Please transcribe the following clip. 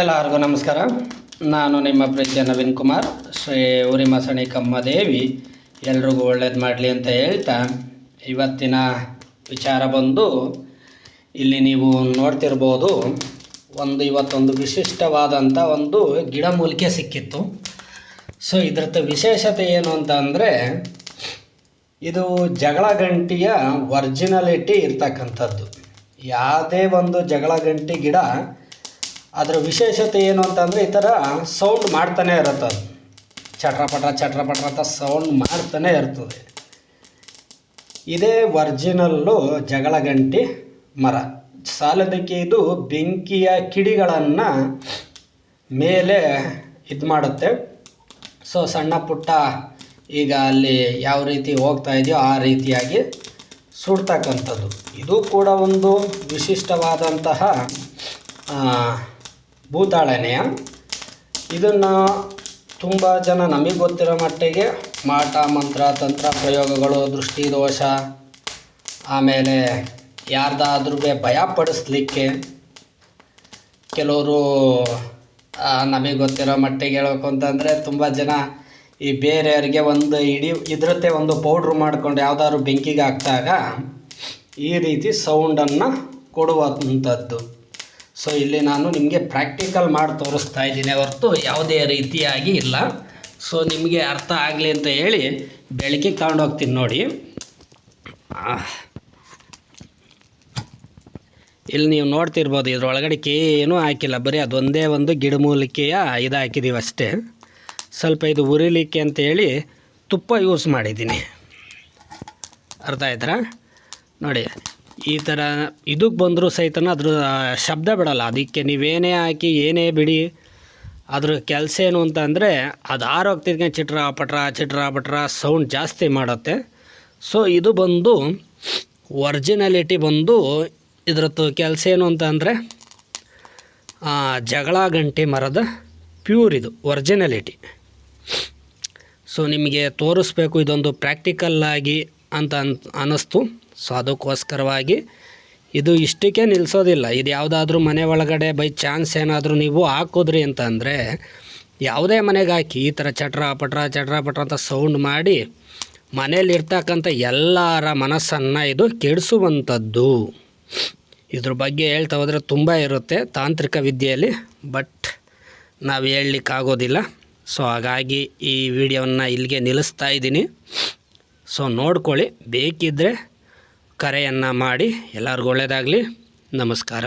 ಎಲ್ಲರಿಗೂ ನಮಸ್ಕಾರ. ನಾನು ನಿಮ್ಮ ಪ್ರೀತಿಯ ನವೀನ್ ಕುಮಾರ್. ಶ್ರೀ ಉರಿಮಸಣಿ ಕಮ್ಮದೇವಿ ಎಲ್ರಿಗೂ ಒಳ್ಳೇದು ಮಾಡಲಿ ಅಂತ ಹೇಳ್ತಾ ಇವತ್ತಿನ ವಿಚಾರ ಬಂದು ಇಲ್ಲಿ ನೀವು ನೋಡ್ತಿರ್ಬೋದು, ಒಂದು ಇವತ್ತೊಂದು ವಿಶಿಷ್ಟವಾದಂಥ ಒಂದು ಗಿಡಮೂಲಿಕೆ ಸಿಕ್ಕಿತ್ತು. ಸೊ, ಇದ್ರದ್ದು ವಿಶೇಷತೆ ಏನು ಅಂತ ಇದು ಜಗಳ ಗಂಟಿಯ ಒರ್ಜಿನಲಿಟಿ ಇರ್ತಕ್ಕಂಥದ್ದು. ಯಾವುದೇ ಒಂದು ಜಗಳ ಗಂಟಿ ಗಿಡ ಅದರ ವಿಶೇಷತೆ ಏನು ಅಂತಂದರೆ ಈ ಥರ ಸೌಂಡ್ ಮಾಡ್ತಾನೆ ಇರುತ್ತೆ ಅದು. ಚಟ್ರಪಟ ಚಟ್ರಪಟ ಅಂತ ಸೌಂಡ್ ಮಾಡ್ತಾನೆ ಇರ್ತದೆ. ಇದೇ ಒರ್ಜಿನಲ್ಲು ಜಗಳ ಗಂಟಿ ಮರ. ಸಾಲದಕ್ಕೆ ಇದು ಬೆಂಕಿಯ ಕಿಡಿಗಳನ್ನು ಮೇಲೆ ಇದು ಮಾಡುತ್ತೆ. ಸೊ ಸಣ್ಣ ಪುಟ್ಟ ಈಗ ಅಲ್ಲಿ ಯಾವ ರೀತಿ ಹೋಗ್ತಾ ಇದೆಯೋ ಆ ರೀತಿಯಾಗಿ ಸುಡ್ತಕ್ಕಂಥದ್ದು. ಇದು ಕೂಡ ಒಂದು ವಿಶಿಷ್ಟವಾದಂತಹ ಭೂತಾಳನೆಯ. ಇದನ್ನು ತುಂಬ ಜನ ನಮಗೆ ಗೊತ್ತಿರೋ ಮಟ್ಟಿಗೆ ಮಾಟ, ಮಂತ್ರ, ತಂತ್ರ ಪ್ರಯೋಗಗಳು ದೃಷ್ಟಿದೋಷ ಆಮೇಲೆ ಯಾರ್ದಾದ್ರೂ ಭಯ ಪಡಿಸ್ಲಿಕ್ಕೆ ಕೆಲವರು ನಮಗೆ ಗೊತ್ತಿರೋ ಮಟ್ಟಿಗೆ ಹೇಳಬೇಕು ಅಂತಂದರೆ ತುಂಬ ಜನ ಈ ಬೇರೆಯವ್ರಿಗೆ ಒಂದು ಇಡೀ ಇದ್ರದ್ದೇ ಒಂದು ಪೌಡ್ರ್ ಮಾಡ್ಕೊಂಡು ಯಾವುದಾದ್ರು ಬೆಂಕಿಗೆ ಹಾಕಿದಾಗ ಈ ರೀತಿ ಸೌಂಡನ್ನು ಕೊಡುವಂಥದ್ದು ಸೊ ಇಲ್ಲಿ ನಾನು ನಿಮಗೆ ಪ್ರಾಕ್ಟಿಕಲ್ ಮಾಡಿ ತೋರಿಸ್ತಾ ಇದ್ದೀನಿ. ಹೊರತು ಯಾವುದೇ ರೀತಿಯಾಗಿ ಇಲ್ಲ. ಸೊ ನಿಮಗೆ ಅರ್ಥ ಆಗಲಿ ಅಂತ ಹೇಳಿ ಬೆಳಗ್ಗೆ ಹೋಗ್ತೀನಿ ನೋಡಿ. ಇಲ್ಲಿ ನೀವು ನೋಡ್ತಿರ್ಬೋದು, ಇದ್ರೊಳಗಡೆ ಏನೂ ಹಾಕಿಲ್ಲ. ಬರೀ ಅದೊಂದೇ ಒಂದು ಗಿಡಮೂಲಿಕೆಯ ಇದು ಹಾಕಿದ್ದೀವಿ ಅಷ್ಟೇ. ಸ್ವಲ್ಪ ಇದು ಉರಿಲಿಕ್ಕೆ ಅಂತೇಳಿ ತುಪ್ಪ ಯೂಸ್ ಮಾಡಿದ್ದೀನಿ. ಅರ್ಥ ಆಯ್ತಾ ನೋಡಿ ಈ ಥರ ಇದಕ್ಕೆ ಬಂದರೂ ಸಹಿತ ಅದ್ರ ಶಬ್ದ ಬಿಡಲ್ಲ. ಅದಕ್ಕೆ ನೀವೇನೇ ಹಾಕಿ, ಏನೇ ಬಿಡಿ, ಅದ್ರ ಕೆಲಸ ಏನು ಅಂತ ಅಂದರೆ ಅದು ಆರೋಗ್ತಿದ್ಕೆ ಚಿಟ್ರ ಪಟ್ರ ಚಿಟ್ರ ಪಟ್ರ ಸೌಂಡ್ ಜಾಸ್ತಿ ಮಾಡುತ್ತೆ. ಸೊ ಇದು ಬಂದು ಒರ್ಜಿನಾಲಿಟಿ ಬಂದು ಇದ್ರದ್ದು ಕೆಲಸ ಏನು ಅಂತ ಅಂದರೆ ಜಗಳ ಗಂಟೆ ಮರದ ಪ್ಯೂರ್ ಇದು ಒರ್ಜಿನಾಲಿಟಿ ಸೊ ನಿಮಗೆ ತೋರಿಸ್ಬೇಕು, ಇದೊಂದು ಪ್ರಾಕ್ಟಿಕಲ್ ಆಗಿ ಅಂತ ಅನ್, ಅನ್ನಿಸ್ತು. ಸೊ ಅದಕ್ಕೋಸ್ಕರವಾಗಿ ಇದು ಇಷ್ಟಕ್ಕೆ ನಿಲ್ಲಿಸೋದಿಲ್ಲ ಇದು ಯಾವುದಾದ್ರೂ ಮನೆ ಒಳಗಡೆ ಬೈ ಚಾನ್ಸ್ ಏನಾದರೂ ನೀವು ಹಾಕೋದ್ರಿ ಅಂತ ಅಂದರೆ ಯಾವುದೇ ಮನೆಗೆ ಹಾಕಿ ಈ ಥರ ಚಟ್ರ, ಪಟ್ರ ಚಟ್ರ, ಪಟ್ರ ಅಂತ ಸೌಂಡ್ ಮಾಡಿ ಮನೇಲಿರ್ತಕ್ಕಂಥ ಎಲ್ಲರ ಮನಸ್ಸನ್ನು ಇದು ಕೆಡಿಸುವಂಥದ್ದು. ಇದ್ರ ಬಗ್ಗೆ ಹೇಳ್ತಾ ಹೋದರೆ ತುಂಬ ಇರುತ್ತೆ ತಾಂತ್ರಿಕ ವಿದ್ಯೆಯಲ್ಲಿ, ಬಟ್ ನಾವು ಹೇಳಲಿಕ್ಕಾಗೋದಿಲ್ಲ. ಸೊ ಹಾಗಾಗಿ ಈ ವಿಡಿಯೋವನ್ನು ಇಲ್ಲಿಗೆ ನಿಲ್ಲಿಸ್ತಾ ಇದ್ದೀನಿ. ಸೊ ನೋಡ್ಕೊಳ್ಳಿ. ಬೇಕಿದ್ದರೆ ಕರೆಯನ್ನು ಮಾಡಿ. ಎಲ್ಲರಿಗೂ ಒಳ್ಳೆಯದಾಗಲಿ ನಮಸ್ಕಾರ.